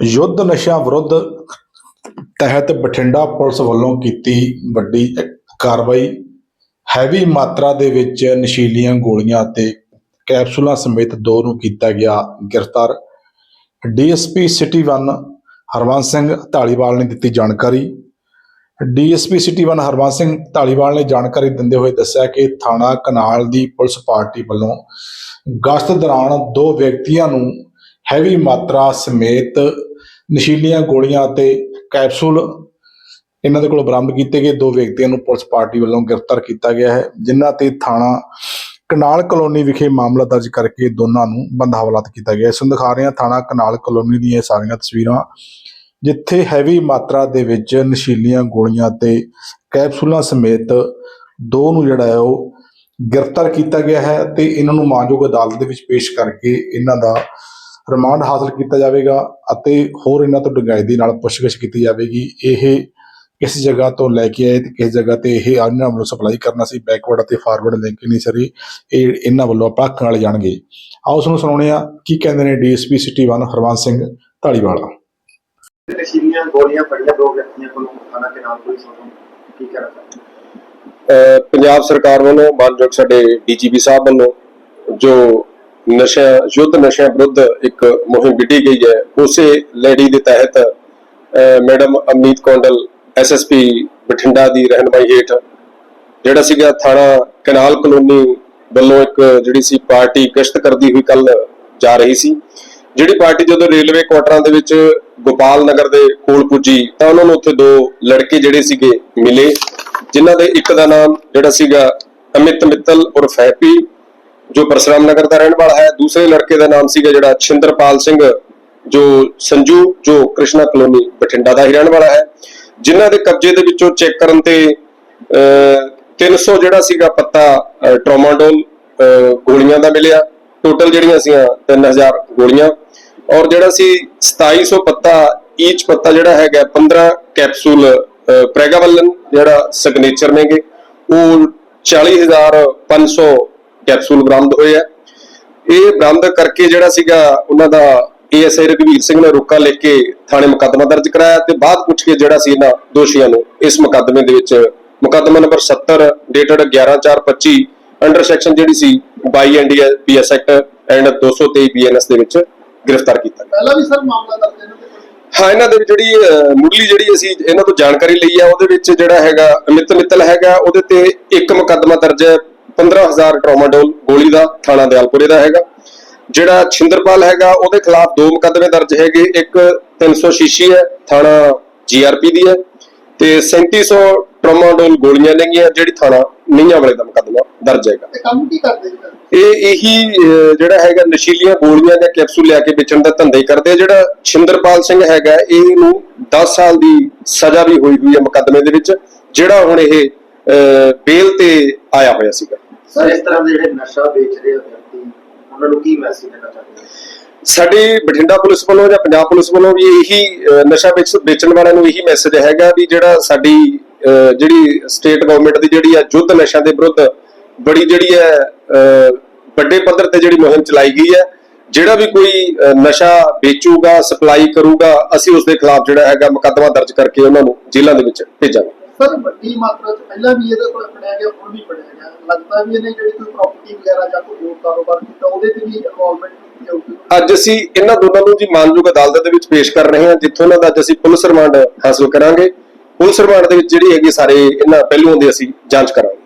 ਯੁੱਧ ਨਸ਼ਾ ਵਿਰੁੱਧ ਤਹਿਤ ਬਠਿੰਡਾ ਪੁਲਿਸ ਵੱਲੋਂ ਕੀਤੀ ਵੱਡੀ ਕਾਰਵਾਈ। ਹੈਵੀ ਮਾਤਰਾ ਦੇ ਵਿੱਚ ਨਸ਼ੀਲੀਆਂ ਗੋਲੀਆਂ ਅਤੇ ਕੈਪਸੂਲਾਂ ਸਮੇਤ ਦੋ ਨੂੰ ਕੀਤਾ ਗਿਆ ਗ੍ਰਿਫਤਾਰ। ਡੀਐਸਪੀ ਸਿਟੀ 1 ਹਰਵੰਸ ਸਿੰਘ ਢਾਲੀਵਾਲ ਨੇ ਦਿੱਤੀ ਜਾਣਕਾਰੀ। ਡੀਐਸਪੀ ਸਿਟੀ 1 ਹਰਵੰਸ ਸਿੰਘ ਢਾਲੀਵਾਲ ਨੇ ਜਾਣਕਾਰੀ ਦਿੰਦੇ ਹੋਏ ਦੱਸਿਆ ਕਿ ਥਾਣਾ ਕਨਾਲ ਦੀ ਪੁਲਿਸ ਪਾਰਟੀ ਵੱਲੋਂ ਗਸ਼ਤ ਦੌਰਾਨ ਦੋ ਵਿਅਕਤੀਆਂ ਨੂੰ ਹੈਵੀ ਮਾਤਰਾ ਸਮੇਤ ਨਸ਼ੀਲੀਆਂ ਗੋਲੀਆਂ ਅਤੇ ਕੈਪਸੂਲ ਇਹਨਾਂ ਦੇ ਕੋਲ ਬਰਾਮਦ ਕੀਤੇ ਗਏ ਦੋ ਵਿਅਕਤੀਆਂ ਨੂੰ ਪੁਲਿਸ ਪਾਰਟੀ ਵੱਲੋਂ ਗ੍ਰਿਫਤਾਰ ਕੀਤਾ ਗਿਆ ਹੈ, ਜਿਨ੍ਹਾਂ ਤੇ ਥਾਣਾ ਕਨਾਲ ਕਲੋਨੀ ਵਿਖੇ ਮਾਮਲਾ ਦਰਜ ਕਰਕੇ ਦੋਨਾਂ ਨੂੰ ਬੰਦਾ ਹਵਾਲਾਤ ਕੀਤਾ ਗਿਆ ਇਸ ਨੂੰ ਦਿਖਾ ਰਹੇ ਹਾਂ, ਥਾਣਾ ਕਨਾਲ ਕਲੋਨੀ ਦੀਆਂ ਇਹ ਸਾਰੀਆਂ ਤਸਵੀਰਾਂ, ਜਿੱਥੇ ਹੈਵੀ ਮਾਤਰਾ ਦੇ ਵਿੱਚ ਨਸ਼ੀਲੀਆਂ ਗੋਲੀਆਂ ਤੇ ਕੈਪਸੂਲਾਂ ਸਮੇਤ ਦੋ ਨੂੰ ਜਿਹੜਾ ਹੈ ਉਹ ਗ੍ਰਿਫਤਾਰ ਕੀਤਾ ਗਿਆ ਹੈ ਤੇ ਇਹਨਾਂ ਨੂੰ ਮਾਨਯੋਗ ਅਦਾਲਤ ਦੇ ਵਿੱਚ ਪੇਸ਼ ਕਰਕੇ ਇਹਨਾਂ ਦਾ ਰਿਮਾਂਡ ਹਾਸਲ ਕੀਤਾ ਜਾਵੇਗਾ ਅਤੇ ਹੋਰ ਇਹਨਾਂ ਤੋਂ ਡੂੰਘਾਈ ਨਾਲ ਪੁੱਛਗਿੱਛ ਕੀਤੀ ਜਾਵੇਗੀ। ਇਹ ਕਿਸ ਜਗ੍ਹਾ ਤੋਂ ਲੈ ਕੇ ਆਏ ਤੇ ਕਿਸ ਜਗ੍ਹਾ ਤੇ ਇਹ ਇਹਨਾਂ ਵੱਲੋਂ ਸਪਲਾਈ ਕਰਨਾ ਸੀ ਬੈਕਵਰਡ ਅਤੇ ਫਾਰਵਰਡ ਲਿੰਕ ਨਹੀਂ ਸਰੀ ਇਹ ਇਹਨਾਂ ਵੱਲੋਂ ਆਪਾਂ ਅੱਖਾਂ ਨਾਲ ਜਾਣਗੇ। ਆਓ ਉਸ ਨੂੰ ਸੁਣਾਉਣੇ ਆ ਕੀ ਕਹਿੰਦੇ ਨੇ ਡੀਐਸਪੀ ਸਿਟੀ 1 ਹਰਵੰਸ ਸਿੰਘ ਢਾਲੀਵਾਲਾ ਨਸ਼ੀਲੀਆਂ ਗੋਲੀਆਂ ਫੜੀਆਂ ਦੋ ਵਿਅਕਤੀਆਂ ਕੋਲੋਂ ਖਾਣਾ ਕੇ ਨਾਮ ਪੁਲਿਸ ਵੱਲੋਂ ਕੀ ਕਹਿਣਾ ਚਾਹੁੰਦੇ ਅਹ ਪੰਜਾਬ ਸਰਕਾਰ ਵੱਲੋਂ ਮਾਨਯੋਗ ਸਾਡੇ ਡੀਜੀਪੀ ਸਾਹਿਬ ਵੱਲੋਂ ਜੋ ਨਸ਼ਾ ਯੁੱਧ ਨਸ਼ਿਆਂ ਵਿਰੁੱਧ ਇੱਕ ਮੁਹਿੰਮ ਵਿੱਢੀ ਗਈ ਹੈ। ਉਸੇ ਲੜੀ ਦੇ ਤਹਿਤ, ਅਹ, ਮੈਡਮ ਅਮਨੀਤ ਕੌਂਡਲ ਐਸਐਸਪੀ ਬਠਿੰਡਾ ਦੀ ਰਹਿਨਮਾਈ ਹੇਠ, ਜਿਹੜਾ ਸੀਗਾ ਥਾਣਾ ਕਨਾਲ ਕਲੋਨੀ ਵੱਲੋਂ ਇੱਕ ਜਿਹੜੀ ਸੀ ਪਾਰਟੀ ਗਸ਼ਤ ਕਰਦੀ ਹੋਈ ਕੱਲ ਜਾ ਰਹੀ ਸੀ, ਜਿਹੜੀ ਪਾਰਟੀ ਜਦੋਂ ਰੇਲਵੇ ਕੁਆਟਰਾਂ ਦੇ ਵਿੱਚ ਗੋਪਾਲ ਨਗਰ ਦੇ ਕੋਲ ਪੁੱਜੀ, ਤਾਂ ਉਹਨਾਂ ਨੂੰ ਉੱਥੇ ਦੋ ਲੜਕੇ ਜਿਹੜੇ ਸੀਗੇ ਮਿਲੇ, ਜਿਨ੍ਹਾਂ ਦੇ ਇੱਕ ਦਾ ਨਾਮ ਜਿਹੜਾ ਸੀਗਾ ਅਮਿਤ ਮਿੱਤਲ ਉਰਫ ਹੈਪੀ ਜੋ ਪਰਸਰਾਮ ਨਗਰ ਦਾ ਰਹਿਣ ਵਾਲਾ ਹੈ ਦੂਸਰੇ ਲੜਕੇ ਦਾ ਨਾਮ ਸੀਗਾ ਜਿਹੜਾ ਛਿੰਦਰਪਾਲ ਸਿੰਘ ਜੋ ਸੰਜੂ ਜੋ ਕ੍ਰਿਸ਼ਨਾ ਕਲੋਨੀ ਬਠਿੰਡਾ ਦਾ ਹੀ ਰਹਿਣ ਵਾਲਾ ਹੈ। ਜਿਨ੍ਹਾਂ ਦੇ ਕਬਜ਼ੇ ਦੇ ਵਿੱਚੋਂ ਚੈੱਕ ਕਰਨ ਤੇ 300 ਜਿਹੜਾ ਸੀਗਾ ਪੱਤਾ ਅਹ, ਗੋਲੀਆਂ ਦਾ ਮਿਲਿਆ। ਟੋਟਲ ਜਿਹੜੀਆਂ ਸੀਆਂ 3000 ਗੋਲੀਆਂ। ਔਰ ਜਿਹੜਾ ਸੀ 2700 ਪੱਤਾ ਈਚ ਪੱਤਾ ਜਿਹੜਾ ਹੈਗਾ 15 ਕੈਪਸੂਲ ਅਹ, ਪ੍ਰੈਗਾਵਲਨ ਜਿਹੜਾ ਸਿਗਨੇਚਰ ਨੇਗੇ ਉਹ 40500 ਕੈਪਸੂਲ ਬਰਾਮਦ ਹੋਏ ਆ। ਇਹ ਬਰਾਮਦ ਕਰਕੇ ਜਿਹੜਾ ਸੀਗਾ ਉਹਨਾਂ ਦਾ ਏਐਸਆਈ ਰਘਵੀਰ ਸਿੰਘ ਨੇ ਰੋਕਾ ਲਿਖ ਕੇ ਥਾਣੇ ਮੁਕੱਦਮਾ ਦਰਜ ਕਰਾਇਆ ਤੇ ਬਾਅਦ ਪੁੱਛ ਕੇ ਜਿਹੜਾ ਸੀ ਇਹਨਾਂ ਦੋਸ਼ੀਆਂ ਨੂੰ ਇਸ ਮੁਕੱਦਮੇ ਦੇ ਵਿੱਚ ਮੁਕੱਦਮਾ ਨੰਬਰ 70 ਡੇਟਡ 11425 ਅੰਡਰ ਸੈਕਸ਼ਨ ਜਿਹੜੀ ਸੀ 22 NDS PS act and 223 BNS ਦੇ ਵਿੱਚ ਗ੍ਰਿਫਤਾਰ ਕੀਤਾ। ਪਹਿਲਾਂ ਵੀ ਸਰ ਮਾਮਲਾ ਦਰਜ ਇਹਨਾਂ ਦੇ ਹਾਂ ਇਹਨਾਂ ਦੇ ਜਿਹੜੀ ਮੁੱਢਲੀ ਜਿਹੜੀ ਅਸੀਂ ਇਹਨਾਂ ਤੋਂ ਜਾਣਕਾਰੀ ਲਈ ਆ ਉਹਦੇ ਵਿੱਚ ਜਿਹੜਾ ਹੈਗਾ ਅਮਿਤ ਮਿੱਤਲ ਹੈਗਾ ਉਹਦੇ ਤੇ ਇੱਕ ਮੁਕੱਦਮਾ ਦਰਜ ਹੈ 15000 ਟਰੋਮਾਡੋਲ ਗੋਲੀ ਦਾ ਥਾਣਾ ਦਿਆਲਪੁਰੇ ਦਾ ਹੈਗਾ। ਜਿਹੜਾ ਛਿੰਦਰਪਾਲ ਹੈਗਾ ਉਹਦੇ ਖਿਲਾਫ ਦੋ ਮੁਕੱਦਮੇ ਦਰਜ ਹੈਗੇ। ਇੱਕ 300 ਸ਼ੀਸ਼ੀ ਹੈ ਥਾਣਾ ਜੀਆਰਪੀ ਦੀ ਹੈ ਤੇ 3700 ਟਰੋਮਾਡੋਲ ਗੋਲੀਆਂ ਨੇਗੀਆਂ ਜਿਹੜੀ ਥਾਣਾ ਨੀਆਂ ਵਾਲੇ ਦਾ ਮੁਕੱਦਮਾ ਦਰਜ ਹੈਗਾ। ਕੰਮ ਕੀ ਕਰਦੇ? ਇਹ ਇਹੀ ਜਿਹੜਾ ਹੈਗਾ ਨਸ਼ੀਲੀਆਂ ਗੋਲੀਆਂ ਜਾਂ ਕੈਪਸੂਲ ਲਿਆ ਕੇ ਵੇਚਣ ਦਾ ਧੰਦਾ ਹੀ ਕਰਦੇ ਜਿਹੜਾ ਛਿੰਦਰਪਾਲ ਸਿੰਘ ਹੈਗਾ ਇਹਨੂੰ 10 ਸਾਲ ਦੀ ਸਜ਼ਾ ਵੀ ਹੋਈ ਹੋਈ ਹੈ ਮੁਕੱਦਮੇ ਦੇ ਵਿੱਚ ਜਿਹੜਾ ਹੁਣ ਇਹ ਬੇਲ ਤੇ ਆਇਆ ਹੋਇਆ ਸੀਗਾ। ਸਰ, ਇਸ ਤਰ੍ਹਾਂ ਦੇ ਜਿਹੜੇ ਨਸ਼ਾ ਵੇਚ ਆ ਵਿਅਕਤੀ, ਉਹਨਾਂ ਨੂੰ ਕੀ ਮੈਸੇਜ ਦੇਣਾ ਚਾਹੁੰਦੇ ਹੋ? ਸਾਡੀ ਬਠਿੰਡਾ ਪੁਲਿਸ ਵੱਲੋਂ ਜਾਂ ਪੰਜਾਬ ਪੁਲਿਸ ਵੱਲੋਂ ਵੀ ਇਹੀ ਨਸ਼ਾ ਵੇਚਣ ਵਾਲਿਆਂ ਨੂੰ ਇਹੀ ਮੈਸੇਜ ਹੈਗਾ ਵੀ ਜਿਹੜਾ ਸਾਡੀ ਜਿਹੜੀ ਸਟੇਟ ਗਵਰਨਮੈਂਟ ਦੀ ਜਿਹੜੀ ਆ ਯੁੱਧ ਨਸ਼ਾ ਦੇ ਵਿਰੁੱਧ ਬੜੀ ਜਿਹੜੀ ਹੈ ਵੱਡੇ ਪੱਧਰ ਤੇ ਜਿਹੜੀ ਮੁਹਿੰਮ ਚਲਾਈ ਗਈ ਹੈ, ਜਿਹੜਾ ਵੀ ਕੋਈ ਨਸ਼ਾ ਵੇਚੂਗਾ, ਸਪਲਾਈ ਕਰੂਗਾ, ਅਸੀਂ ਉਸ ਦੇ ਖਿਲਾਫ ਜਿਹੜਾ ਹੈਗਾ ਮੁਕੱਦਮਾ ਦਰਜ ਕਰਕੇ ਉਹਨਾਂ ਨੂੰ ਜੇਲ੍ਹਾਂ ਦੇ ਵਿੱਚ ਭੇਜਾਂਗੇ। ਸਰ, ਵੱਡੀ ਮਾਤਰਾ 'ਚ ਪਹਿਲਾਂ ਵੀ ਇਹਦੇ ਕੋਲ ਫੜਿਆ ਗਿਆ, ਹੁਣ ਵੀ ਫੜਿਆ ਗਿਆ। ਲੱਗਦਾ ਵੀ ਇਹਨੇ ਜਿਹੜੀ ਕੋਈ ਪ੍ਰਾਪਰਟੀ ਵਗੈਰਾ ਜਾਂ ਕੋਈ ਹੋਰ ਕਾਰੋਬਾਰ ਕੀਤਾ, ਉਹਦੇ ਤੇ ਵੀ ਇਨਵੋਲਵਮੈਂਟ ਅੱਜ ਅਸੀਂ ਇਹਨਾਂ ਦੋਨਾਂ ਨੂੰ ਜੀ ਮਾਨਯੋਗ ਅਦਾਲਤ ਦੇ ਵਿੱਚ ਪੇਸ਼ ਕਰ ਰਹੇ ਹਾਂ, ਜਿੱਥੋਂ ਇਹਨਾਂ ਦਾ ਅੱਜ ਅਸੀਂ ਪੁਲਿਸ ਰਿਮਾਂਡ ਹਾਸਲ ਕਰਾਂਗੇ। ਪੁਲਿਸ ਰਿਮਾਂਡ ਦੇ ਵਿੱਚ ਜਿਹੜੀ ਹੈਗੀ ਸਾਰੇ ਇਹਨਾਂ ਪਹਿਲੂਆਂ ਦੀ ਅਸੀਂ ਜਾਂਚ ਕਰਾਂਗੇ।